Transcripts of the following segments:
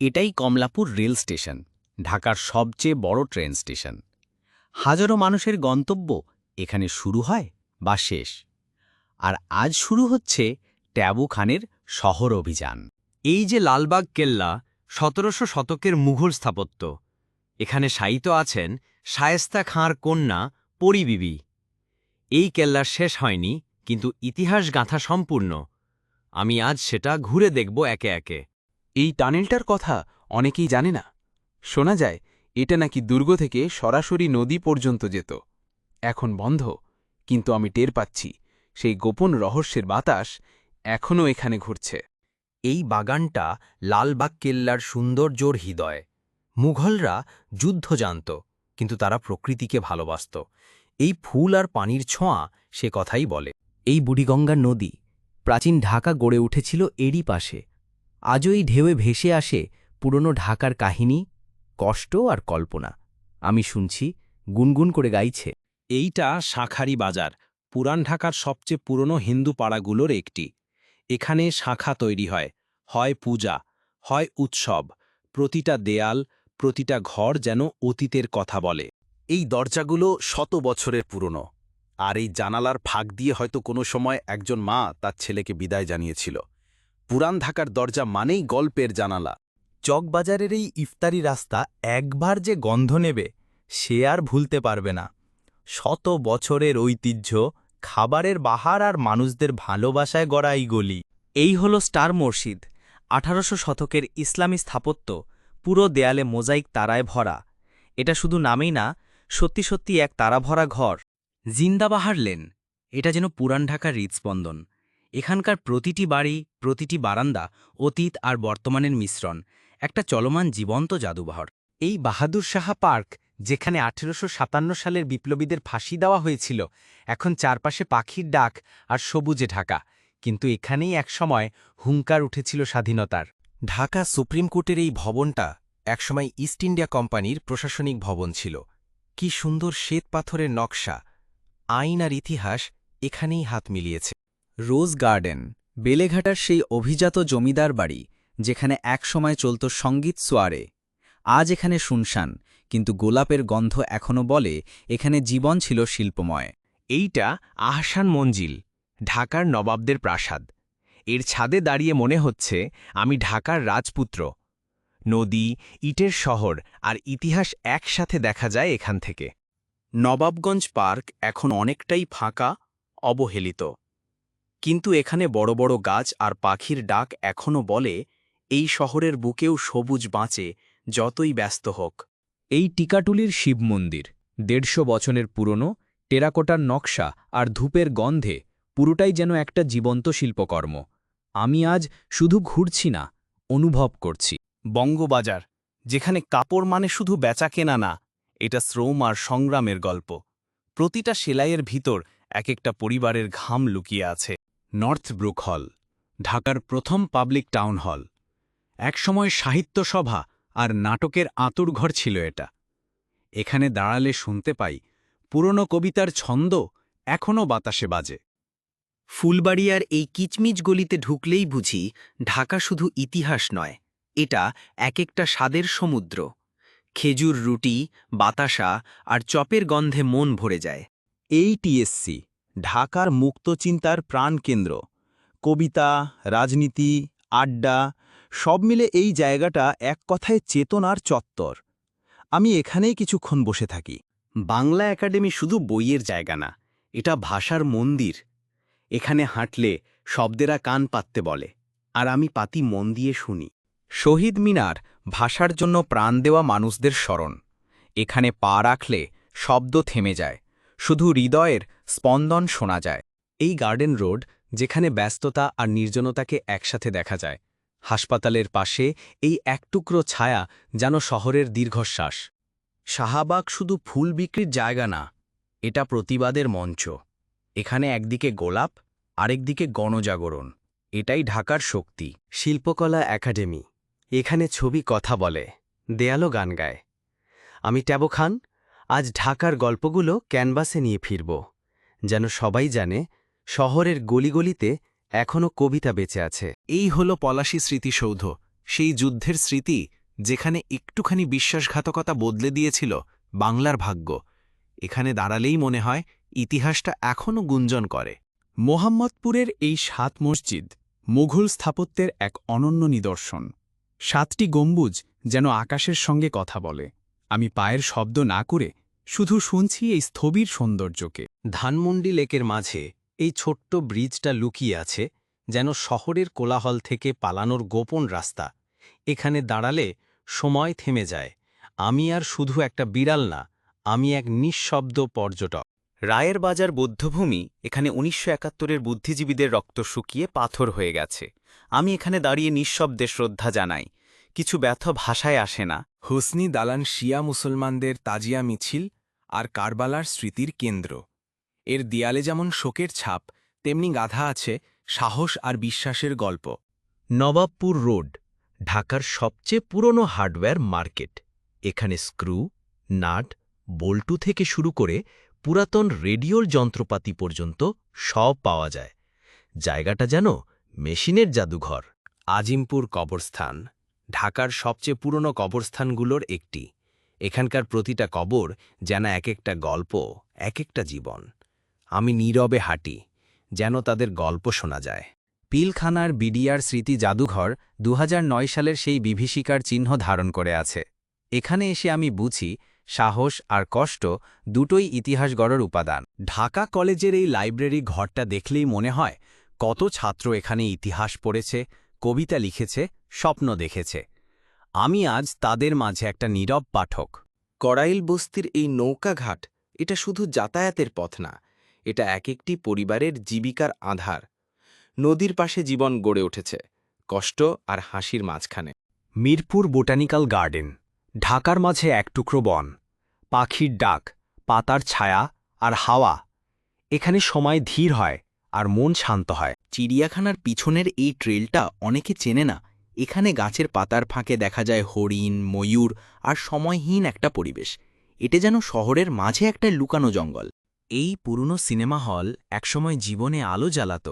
এটাই Kamalapur rail station, ঢাকার সবচেয়ে বড় ট্রেন স্টেশন। হাজারো মানুষের গন্তব্য এখানে শুরু হয় বা শেষ। আর আজ শুরু হচ্ছে ট্যাবু খানের শহর অভিযান। এই যে লালবাগ কেল্লা, সতেরোশো শতকের মুঘল স্থাপত্য। এখানে শায়িত আছেন শায়েস্তা খাঁর কন্যা পরিবিবি এই কেল্লার শেষ হয়নি, কিন্তু ইতিহাস গাঁথা সম্পূর্ণ। আমি আজ সেটা ঘুরে দেখব একে একে। এই টানেলটার কথা অনেকেই জানে না। শোনা যায়, এটা নাকি দুর্গ থেকে সরাসরি নদী পর্যন্ত যেত। এখন বন্ধ, কিন্তু আমি টের পাচ্ছি, সেই গোপন রহস্যের বাতাস এখনও এখানে ঘুরছে। এই বাগানটা লালবাগ কেল্লার সৌন্দর্যর হৃদয়। মুঘলরা যুদ্ধ জানত, কিন্তু তারা প্রকৃতিকে ভালোবাসত। এই ফুল আর পানির ছোঁয়া সে কথাই বলে। এই বুড়িগঙ্গা নদী প্রাচীন ঢাকা গড়ে উঠেছিল এরই পাশে। আজও এই ঢেউয়ে ভেসে আসে পুরনো ঢাকার কাহিনী কষ্ট আর কল্পনা। আমি শুনছি গুনগুন করে গাইছে। এইটা শাঁখারি বাজার পুরান ঢাকার সবচেয়ে পুরনো হিন্দু পাড়াগুলোর একটি। এখানে শাখা তৈরি হয় হয় পূজা হয় উৎসব প্রতিটা দেয়াল প্রতিটা ঘর যেন অতীতের কথা বলে। এই দরজাগুলো শত বছরের পুরনো আর এই জানালার ফাঁক দিয়ে হয়তো কোনো সময় একজন মা তার ছেলেকে বিদায় জানিয়েছিল। পুরান ঢাকার দরজা মানেই গল্পের জানালা। চকবাজারের এই ইফতারি রাস্তা একবার যে গন্ধ নেবে, সে আর ভুলতে পারবে না। শত বছরের ঐতিহ্য, খাবারের বাহার আর মানুষদের ভালোবাসায় গড়া এই গলি। এই হল স্টার মসজিদ, আঠারোশো শতকের ইসলামী স্থাপত্য, পুরো দেয়ালে মোজাইক তারায় ভরা। এটা শুধু নামেই না, সত্যি সত্যি এক তারাভরা ঘর। জিন্দাবাহার লেন, এটা যেন পুরান ঢাকার হৃদস্পন্দন। এখানকার প্রতিটি বাড়ি প্রতিটি বারান্দা অতীত আর বর্তমানের মিশ্রণ একটা চলমান জীবন্ত জাদুঘর। এই বাহাদুর শাহা পার্ক যেখানে আঠেরোশো সাতান্ন সালের বিপ্লবীদের ফাঁসি দেওয়া হয়েছিল এখন চারপাশে পাখির ডাক আর সবুজে ঢাকা। কিন্তু এখানেই একসময় হুঙ্কার উঠেছিল স্বাধীনতার। ঢাকা সুপ্রিম কোর্টের এই ভবনটা একসময় ইস্ট ইন্ডিয়া কোম্পানির প্রশাসনিক ভবন ছিল। কি সুন্দর শ্বেত পাথরের নকশা। আইন আর ইতিহাস এখানেই হাত মিলিয়েছে। রোজ গার্ডেন, বেলেঘাটার সেই অভিজাত জমিদার বাড়ি, যেখানে একসময় চলত সংগীত সোয়ারে। আজ এখানে শুনশান, কিন্তু গোলাপের গন্ধ এখনও বলে এখানে জীবন ছিল শিল্পময়। এইটা আহসান মঞ্জিল, ঢাকার নবাবদের প্রাসাদ। এর ছাদে দাঁড়িয়ে মনে হচ্ছে আমি ঢাকার রাজপুত্র। নদী, ইটের শহর আর ইতিহাস একসাথে দেখা যায় এখান থেকে। নবাবগঞ্জ পার্ক এখন অনেকটাই ফাঁকা, অবহেলিত। কিন্তু এখানে বড় বড় গাছ আর পাখির ডাক এখনও বলে, এই শহরের বুকেও সবুজ বাঁচে, যতই ব্যস্ত হোক। এই টিকাটুলির শিব মন্দির, দেড়শো বছরের পুরনো, টেরাকোটার নকশা আর ধূপের গন্ধে, পুরোটাই যেন একটা জীবন্ত শিল্পকর্ম। আমি আজ শুধু ঘুরছি না, অনুভব করছি। বঙ্গবাজার, যেখানে কাপড় মানে শুধু বেচা কেনা না, এটা শ্রম আর সংগ্রামের গল্প। প্রতিটা সেলাইয়ের ভিতর এক একটা পরিবারের ঘাম লুকিয়ে আছে। নর্থ ব্রুক হল, ঢাকার প্রথম পাবলিক টাউন হল। একসময় সাহিত্য সভা আর নাটকের আঁতুরঘর ছিল এটা। এখানে দাঁড়ালে শুনতে পাই, পুরনো কবিতার ছন্দ এখনও বাতাসে বাজে। ফুলবাড়িয়ার এই কিচমিচ গলিতে ঢুকলেই বুঝি, ঢাকা শুধু ইতিহাস নয়, এটা এক একটা স্বাদের সমুদ্র। খেজুর রুটি, বাতাসা আর চপের গন্ধে মন ভরে যায়। এই টিএসসি ঢাকার মুক্তচিন্তার প্রাণকেন্দ্র। কবিতা, রাজনীতি, আড্ডা, সব মিলে এই জায়গাটা এক কথায় চেতনার চত্বর। আমি এখানেই কিছুক্ষণ বসে থাকি। বাংলা একাডেমি শুধু বইয়ের জায়গা না, এটা ভাষার মন্দির। এখানে হাঁটলে শব্দেরা কান পাততে বলে, আর আমি পাতি মন দিয়ে শুনি। শহীদ মিনার ভাষার জন্য প্রাণ দেওয়া মানুষদের স্মরণ। এখানে পা রাখলে শব্দ থেমে যায়, শুধু হৃদয়ের স্পন্দন শোনা যায়। এই গার্ডেন রোড, যেখানে ব্যস্ততা আর নির্জনতাকে একসাথে দেখা যায়, হাসপাতালের পাশে এই একটুকরো ছায়া যেন শহরের দীর্ঘশ্বাস। শাহাবাগ শুধু ফুল বিক্রির জায়গা না, এটা প্রতিবাদের মঞ্চ। এখানে একদিকে গোলাপ, আরেকদিকে গণজাগরণ। এটাই ঢাকার শক্তি। শিল্পকলা একাডেমি। এখানে ছবি কথা বলে দেয়ালো গান গায়। আমি ট্যাবো খান, আজ ঢাকার গল্পগুলো ক্যানভাসে নিয়ে ফিরব। যেন সবাই জানে, শহরের গলিগলিতে এখনও কবিতা বেঁচে আছে। এই হল পলাশী স্মৃতিসৌধ, সেই যুদ্ধের স্মৃতি যেখানে একটুখানি বিশ্বাসঘাতকতা বদলে দিয়েছিল বাংলার ভাগ্য। এখানে দাঁড়ালেই মনে হয় ইতিহাসটা এখনও গুঞ্জন করে। মোহাম্মদপুরের এই সাত মসজিদ মুঘল স্থাপত্যের এক অনন্য নিদর্শন। সাতটি গম্বুজ যেন আকাশের সঙ্গে কথা বলে। আমি পায়ের শব্দ না করে শুধু শুনছি এই স্থবির সৌন্দর্যকে। ধানমন্ডি লেকের মাঝে এই ছোট্ট ব্রিজটা লুকিয়ে আছে, যেন শহরের কোলাহল থেকে পালানোর গোপন রাস্তা। এখানে দাঁড়ালে সময় থেমে যায়। আমি আর শুধু একটা বিড়াল না, আমি এক নিঃশব্দ পর্যটক। রায়ের বাজার বৌদ্ধভূমি এখানে উনিশশো একাত্তরের বুদ্ধিজীবীদের রক্ত শুকিয়ে পাথর হয়ে গেছে। আমি এখানে দাঁড়িয়ে নিঃশব্দে শ্রদ্ধা জানাই। কিছু ব্যথ ভাষায় আসে না। হুসনি দালান শিয়া মুসলমানদের তাজিয়া মিছিল আর কারবালার স্মৃতির কেন্দ্র। এর দেয়ালে যেমন শোকের ছাপ, তেমনি গাধা আছে সাহস আর বিশ্বাসের গল্প। নবাবপুর রোড, ঢাকার সবচেয়ে পুরনো হার্ডওয়্যার মার্কেট। এখানে স্ক্রু, নাট, বল্টু থেকে শুরু করে পুরাতন রেডিওর যন্ত্রপাতি পর্যন্ত সব পাওয়া যায়। জায়গাটা যেন মেশিনের জাদুঘর। আজিমপুর কবরস্থান, ঢাকার সবচেয়ে পুরনো কবরস্থানগুলোর একটি। এখানকার প্রতিটা কবর যেন এক একটা গল্প এক একটা জীবন। আমি নীরবে হাঁটি, যেন তাদের গল্প শোনা যায়। পিলখানার বিডিআর স্মৃতি জাদুঘর দু হাজার নয় সালের সেই বিভীষিকার চিহ্ন ধারণ করে আছে। এখানে এসে আমি বুঝি, সাহস আর কষ্ট দুটোই ইতিহাস গড়ার উপাদান। ঢাকা কলেজের এই লাইব্রেরি ঘরটা দেখলেই মনে হয়, কত ছাত্র এখানে ইতিহাস পড়েছে, কবিতা লিখেছে, স্বপ্ন দেখেছে। আমি আজ তাদের মাঝে একটা নীরব পাঠক। করাইল বস্তির এই নৌকাঘাট এটা শুধু যাতায়াতের পথ না এটা এক একটি পরিবারের জীবিকার আধার। নদীর পাশে জীবন গড়ে উঠেছে কষ্ট আর হাসির মাঝখানে। মিরপুর বোটানিক্যাল গার্ডেন ঢাকার মাঝে এক টুকরো বন পাখির ডাক পাতার ছায়া আর হাওয়া। এখানে সময় ধীর হয় আর মন শান্ত হয়। চিড়িয়াখানার পিছনের এই ট্রেলটা অনেকে চেনে না এখানে গাছের পাতার ফাঁকে দেখা যায় হরিণ, ময়ূর আর সময়হীন একটা পরিবেশ। এটা যেন শহরের মাঝে একটা লুকানো জঙ্গল। এই পুরনো সিনেমা হল একসময় জীবনে আলো জ্বালাত।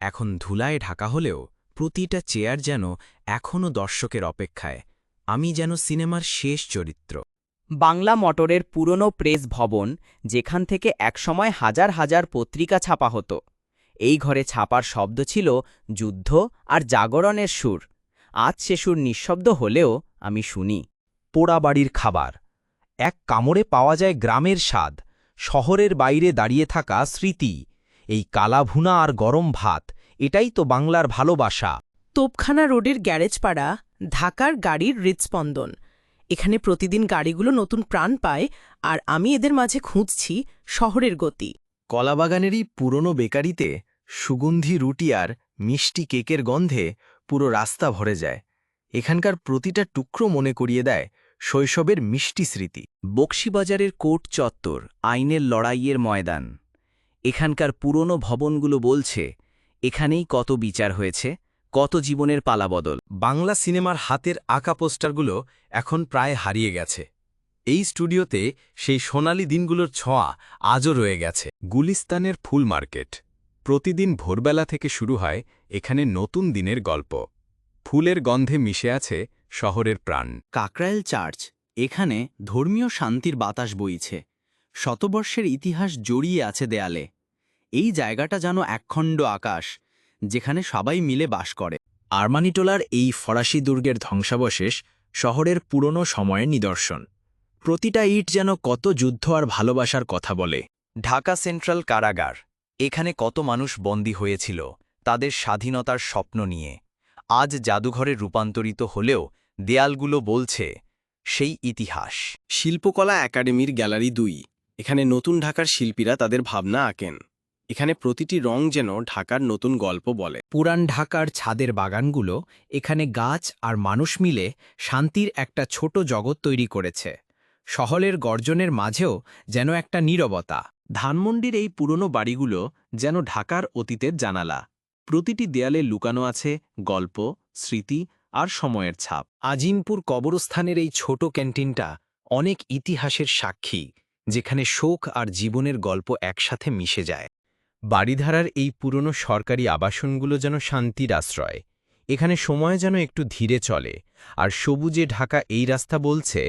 এখন ধুলায় ঢাকা হলেও প্রতিটা চেয়ার যেন এখনও দর্শকের অপেক্ষায়। আমি যেন সিনেমার শেষ চরিত্র। বাংলা মোটরের পুরনো প্রেস ভবন যেখান থেকে একসময় হাজার হাজার পত্রিকা ছাপা হতো। এই ঘরে ছাপার শব্দ ছিল যুদ্ধ আর জাগরণের সুর। আজ সে সুর নিঃশব্দ হলেও আমি শুনি। পোড়া বাড়ির খাবার। এক কামড়ে পাওয়া যায় গ্রামের স্বাদ। শহরের বাইরে দাঁড়িয়ে থাকা স্মৃতি। এই কালাভুনা আর গরম ভাত এটাই তো বাংলার ভালোবাসা। তোপখানা রোডের গ্যারেজপাড়া ঢাকার গাড়ির হৃদস্পন্দন। এখানে প্রতিদিন গাড়িগুলো নতুন প্রাণ পায় আর আমি এদের মাঝে খুঁজছি শহরের গতি। কলাবাগানেরই পুরনো বেকারিতে সুগন্ধি রুটি আর মিষ্টি কেকের গন্ধে পুরো রাস্তা ভরে যায়। এখানকার প্রতিটা টুকরো মনে করিয়ে দেয় শৈশবের মিষ্টি স্মৃতি। বক্সিবাজারের কোর্ট চত্বর, আইনের লড়াইয়ের ময়দান। এখানকার পুরনো ভবনগুলো বলছে, এখানেই কত বিচার হয়েছে, কত জীবনের পালাবদল। বাংলা সিনেমার হাতের আঁকা পোস্টারগুলো এখন প্রায় হারিয়ে গেছে। এই স্টুডিওতে সেই সোনালি দিনগুলোর ছোঁয়া আজও রয়ে গেছে। গুলিস্তানের ফুল মার্কেট। প্রতিদিন ভোরবেলা থেকে শুরু হয় এখানে নতুন দিনের গল্প। ফুলের গন্ধে মিশে আছে শহরের প্রাণ। কাকরাইল চার্চ, এখানে ধর্মীয় শান্তির বাতাস বইছে। শতবর্ষের ইতিহাস জড়িয়ে আছে দেয়ালে। এই জায়গাটা যেন একখণ্ড আকাশ, যেখানে সবাই মিলে বাস করে। আরমানিটোলার এই ফরাসি দুর্গের ধ্বংসাবশেষ শহরের পুরনো সময়ের নিদর্শন। প্রতিটা ইট যেন কত যুদ্ধ আর ভালোবাসার কথা বলে। ঢাকা সেন্ট্রাল কারাগার। এখানে কত মানুষ বন্দী হয়েছিল, তাদের স্বাধীনতার স্বপ্ন নিয়ে। আজ জাদুঘরে রূপান্তরিত হলেও দেয়ালগুলো বলছে, সেই ইতিহাস। শিল্পকলা একাডেমির গ্যালারি দুই। এখানে নতুন ঢাকার শিল্পীরা তাদের ভাবনা আঁকেন। এখানে প্রতিটি রং যেন ঢাকার নতুন গল্প বলে। পুরান ঢাকার ছাদের বাগানগুলো এখানে গাছ আর মানুষ মিলে শান্তির একটা ছোট জগৎ তৈরি করেছে। শহরের গর্জনের মাঝেও যেন একটা নীরবতা। ধানমন্ডির এই পুরনো বাড়িগুলো যেন ঢাকার অতীতের জানালা। প্রতিটি দেয়ালে লুকানো আছে গল্প, স্মৃতি আর সময়ের ছাপ। আজিমপুর কবরস্থানের এই ছোট ক্যান্টিনটা অনেক ইতিহাসের সাক্ষী, যেখানে শোক আর জীবনের গল্প একসাথে মিশে যায়। বাড়িধারার এই পুরনো সরকারি আবাসনগুলো যেন শান্তির আশ্রয় এখানে সময় যেন একটু ধীরে চলে। আর সবুজে ঢাকা এই রাস্তা বলছে,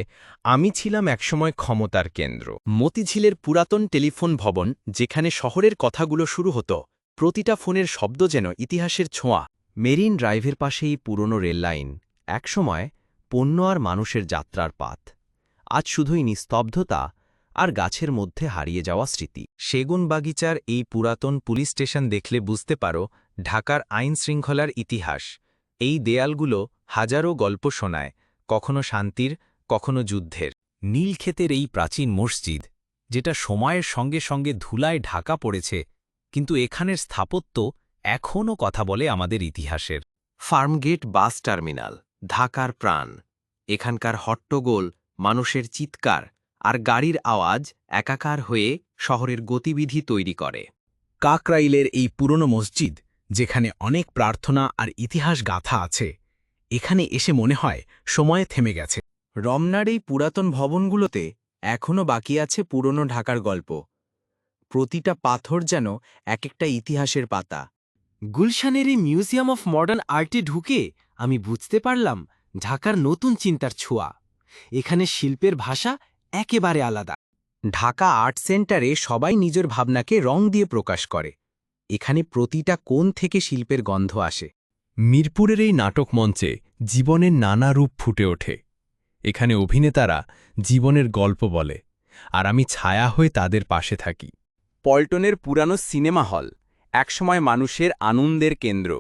আমি ছিলাম একসময় ক্ষমতার কেন্দ্র। মতিঝিলের পুরাতন টেলিফোন ভবন, যেখানে শহরের কথাগুলো শুরু হতো, প্রতিটা ফোনের শব্দ যেন ইতিহাসের ছোঁয়া। মেরিন ড্রাইভের পাশে এই পুরনো রেললাইন একসময় পণ্য আর মানুষের যাত্রার পাথ। আজ শুধুই নিস্তব্ধতা আর গাছের মধ্যে হারিয়ে যাওয়া স্মৃতি। সেগুন বাগিচার এই পুরাতন পুলিশ স্টেশন দেখলে বুঝতে পারো, ঢাকার আইন শৃঙ্খলার ইতিহাস। এই দেয়ালগুলো হাজারো গল্প শোনায় কখনো শান্তির কখনো যুদ্ধের। নীলক্ষেতের এই প্রাচীন মসজিদ যেটা সময়ের সঙ্গে সঙ্গে ধুলায় ঢাকা পড়েছে কিন্তু এখানের স্থাপত্য এখনও কথা বলে আমাদের ইতিহাসের। ফার্মগেট বাস টার্মিনাল ঢাকার প্রাণ। এখানকার হট্টগোল মানুষের চিৎকার আর গাড়ির আওয়াজ একাকার হয়ে শহরের গতিবিধি তৈরি করে। কাকরাইলের এই পুরনো মসজিদ যেখানে অনেক প্রার্থনা আর ইতিহাস গাথা আছে, এখানে এসে মনে হয় সময় থেমে গেছে। রমনার এই পুরাতন ভবনগুলোতে এখনও বাকি আছে পুরনো ঢাকার গল্প। প্রতিটা পাথর যেন এক একটা ইতিহাসের পাতা। গুলশানের এই মিউজিয়াম অফ মডার্ন আর্টে ঢুকে আমি বুঝতে পারলাম ঢাকার নতুন চিন্তার ছোঁয়া। এখানে শিল্পের ভাষা একেবারে আলাদা। ঢাকা আর্ট সেন্টারে সবাই নিজের ভাবনাকে রং দিয়ে প্রকাশ করে। এখানে প্রতিটা কোণ থেকে শিল্পের গন্ধ আসে। মিরপুরের এই নাটক মঞ্চে জীবনের নানা রূপ ফুটে ওঠে। এখানে অভিনেতারা জীবনের গল্প বলে, আর আমি ছায়া হয়ে তাদের পাশে থাকি। পল্টনের পুরানো সিনেমা হল একসময় মানুষের আনন্দের কেন্দ্র।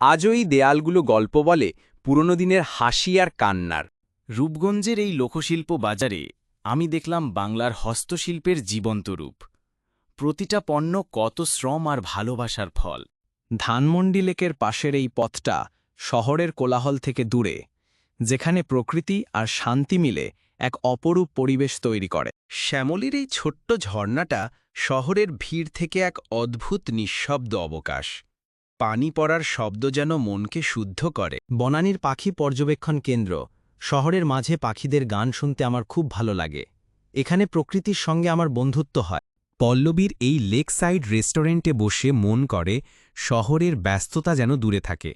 আজও এই দেয়ালগুলো গল্প বলে পুরনো দিনের হাসি আর কান্নার। রূপগঞ্জের এই লোকশিল্প বাজারে আমি দেখলাম বাংলার হস্তশিল্পের জীবন্ত রূপ। প্রতিটা পণ্য কত শ্রম আর ভালোবাসার ফল। ধানমন্ডি লেকের পাশের এই পথটা শহরের কোলাহল থেকে দূরে, যেখানে প্রকৃতি আর শান্তি মিলে এক অপরূপ পরিবেশ তৈরি করে। শ্যামলির এই ছোট্ট ঝর্ণাটা শহরের ভিড় থেকে এক অদ্ভুত নিঃশব্দ অবকাশ। পানি পড়ার শব্দ যেন মনকে শুদ্ধ করে। বনানীর পাখি পর্যবেক্ষণ কেন্দ্র, শহরের মাঝে পাখিদের গান শুনতে আমার খুব ভালো লাগে। এখানে প্রকৃতির সঙ্গে আমার বন্ধুত্ব হয়। পল্লবীর এই লেক সাইড রেস্টুরেন্টে বসে মন করে শহরের ব্যস্ততা যেন দূরে থাকে।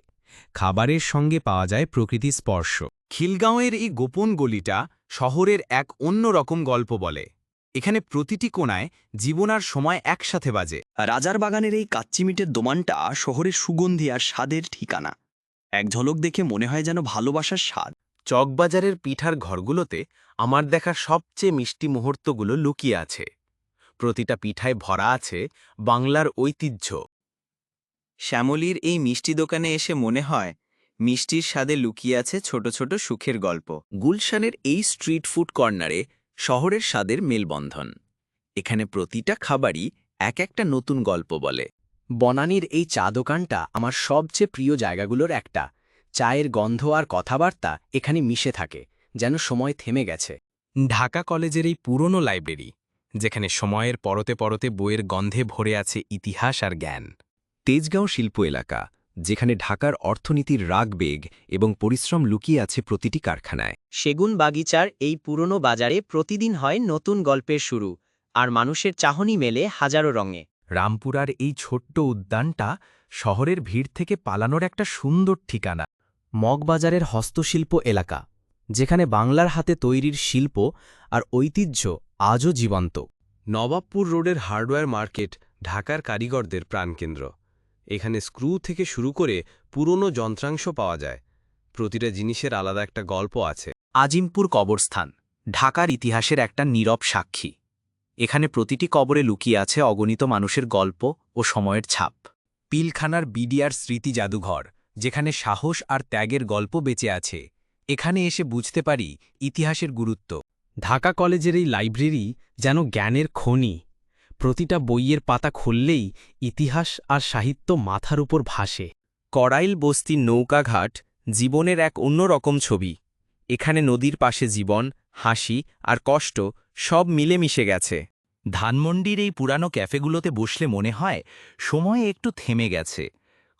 খাবারের সঙ্গে পাওয়া যায় প্রকৃতি স্পর্শ। খিলগাঁওয়ের এই গোপন গলিটা শহরের এক অন্য রকম গল্প বলে। এখানে প্রতিটি কোণায় জীবন আর সময় একসাথে বাজে। রাজার বাগানের এই কাচ্চিমিটের দোমানটা শহরের সুগন্ধি আর স্বাদের ঠিকানা। এক ঝলক দেখে মনে হয় যেন ভালোবাসার স্বাদ। চকবাজারের পিঠার ঘরগুলোতে আমার দেখা সবচেয়ে মিষ্টি মুহূর্তগুলো লুকিয়ে আছে। প্রতিটা পিঠায় ভরা আছে বাংলার ঐতিহ্য। শ্যামলীর এই মিষ্টি দোকানে এসে মনে হয়, মিষ্টির স্বাদে লুকিয়ে আছে ছোট ছোট সুখের গল্প। গুলশানের এই স্ট্রিট ফুড কর্নারে শহরের স্বাদের মেলবন্ধন। এখানে প্রতিটা খাবারই এক একটা নতুন গল্প বলে। বনানীর এই চা দোকানটা আমার সবচেয়ে প্রিয় জায়গাগুলোর একটা। চায়ের গন্ধ আর কথাবার্তা এখানে মিশে থাকে, যেন সময় থেমে গেছে। ঢাকা কলেজের এই পুরনো লাইব্রেরি যেখানে সময়ের পরতে পরতে বইয়ের গন্ধে ভরে আছে ইতিহাস আর জ্ঞান। তেজগাঁও শিল্প এলাকা যেখানে ঢাকার অর্থনীতির রাগবেগ এবং পরিশ্রম লুকিয়ে আছে প্রতিটি কারখানায়। সেগুন বাগিচার এই পুরনো বাজারে প্রতিদিন হয় নতুন গল্পের শুরু আর মানুষের চাহনি মেলে হাজারো রঙে। রামপুরার এই ছোট্ট উদ্যানটা শহরের ভিড় থেকে পালানোর একটা সুন্দর ঠিকানা মগবাজারের হস্তশিল্প এলাকা যেখানে বাংলার হাতে তৈরির শিল্প আর ঐতিহ্য আজও জীবন্ত। নবাবপুর রোডের হার্ডওয়্যার মার্কেট ঢাকার কারিগরদের প্রাণকেন্দ্র। এখানে স্ক্রু থেকে শুরু করে পুরনো যন্ত্রাংশ পাওয়া যায়। প্রতিটা জিনিসের আলাদা একটা গল্প আছে। আজিমপুর কবরস্থান, ঢাকার ইতিহাসের একটা নীরব সাক্ষী। এখানে প্রতিটি কবরে লুকিয়ে আছে অগণিত মানুষের গল্প ও সময়ের ছাপ। পিলখানার বিডিআর স্মৃতি জাদুঘর, যেখানে সাহস আর ত্যাগের গল্প বেঁচে আছে। এখানে এসে বুঝতে পারি ইতিহাসের গুরুত্ব। ঢাকা কলেজের এই লাইব্রেরি যেন জ্ঞানের খনি। প্রতিটা বইয়ের পাতা খুললেই ইতিহাস আর সাহিত্য মাথার উপর ভাসে। করাইল বস্তির নৌকাঘাট জীবনের এক অন্যরকম ছবি। এখানে নদীর পাশে জীবন, হাসি আর কষ্ট সব মিলেমিশে গেছে। ধানমন্ডির এই পুরানো ক্যাফেগুলোতে বসলে মনে হয় সময় একটু থেমে গেছে।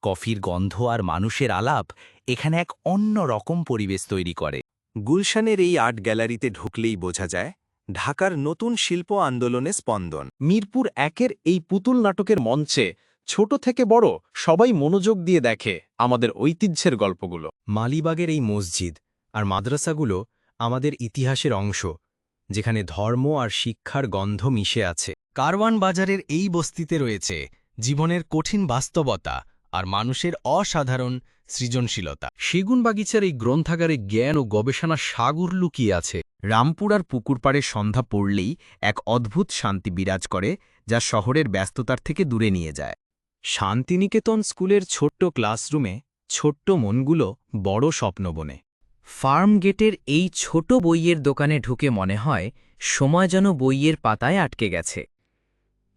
কফির গন্ধ আর মানুষের আলাপ এখানে এক অন্য রকম পরিবেশ তৈরি করে। গুলশানের এই আর্ট গ্যালারিতে ঢুকলেই বোঝা যায়, ঢাকার নতুন শিল্প আন্দোলনে স্পন্দন। মিরপুর একের এই পুতুল নাটকের মঞ্চে ছোট থেকে বড় সবাই মনোযোগ দিয়ে দেখে আমাদের ঐতিহ্যের গল্পগুলো। মালিবাগের এই মসজিদ আর মাদ্রাসাগুলো আমাদের ইতিহাসের অংশ, যেখানে ধর্ম আর শিক্ষার গন্ধ মিশে আছে। কারওয়ান বাজারের এই বস্তিতে রয়েছে জীবনের কঠিন বাস্তবতা আর মানুষের অসাধারণ সৃজনশীলতা। সেগুন বাগিচার এই গ্রন্থাগারে জ্ঞান ও গবেষণা সাগর লুকিয়ে আছে। রামপুরার পুকুর পাড়ে সন্ধ্যা পড়লেই এক অদ্ভুত শান্তি বিরাজ করে, যা শহরের ব্যস্ততার থেকে দূরে নিয়ে যায়। শান্তিনিকেতন স্কুলের ছোট্ট ক্লাসরুমে ছোট্ট মনগুলো বড় স্বপ্ন বনে। ফার্ম গেটের এই ছোট বইয়ের দোকানে ঢুকে মনে হয়, সময় যেন বইয়ের পাতায় আটকে গেছে।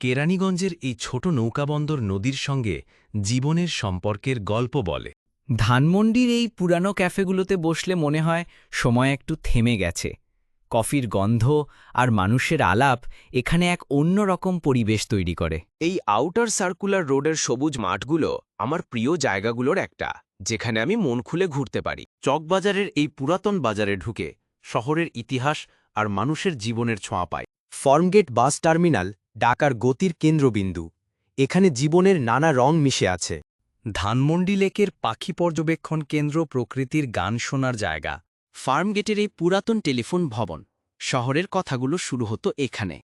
কেরানীগঞ্জের এই ছোট নৌকাবন্দর নদীর সঙ্গে জীবনের সম্পর্কের গল্প বলে। ধানমন্ডির এই পুরানো ক্যাফেগুলোতে বসলে মনে হয় সময় একটু থেমে গেছে। কফির গন্ধ আর মানুষের আলাপ এখানে এক অন্যরকম পরিবেশ তৈরি করে। এই আউটার সার্কুলার রোডের সবুজ মাঠগুলো আমার প্রিয় জায়গাগুলোর একটা যেখানে আমি মন খুলে ঘুরতে পারি। চকবাজারের এই পুরাতন বাজারে ঢুকে শহরের ইতিহাস আর মানুষের জীবনের ছোঁয়া পায় ফর্মগেট বাস টার্মিনাল ঢাকার গতির কেন্দ্রবিন্দু। এখানে জীবনের নানা রং মিশে আছে। ধানমন্ডি লেকের পাখি পর্যবেক্ষণ কেন্দ্র প্রকৃতির গান শোনার জায়গা। ফার্মগেটের এই পুরাতন টেলিফোন ভবন শহরের কথাগুলো শুরু হতো এখানে।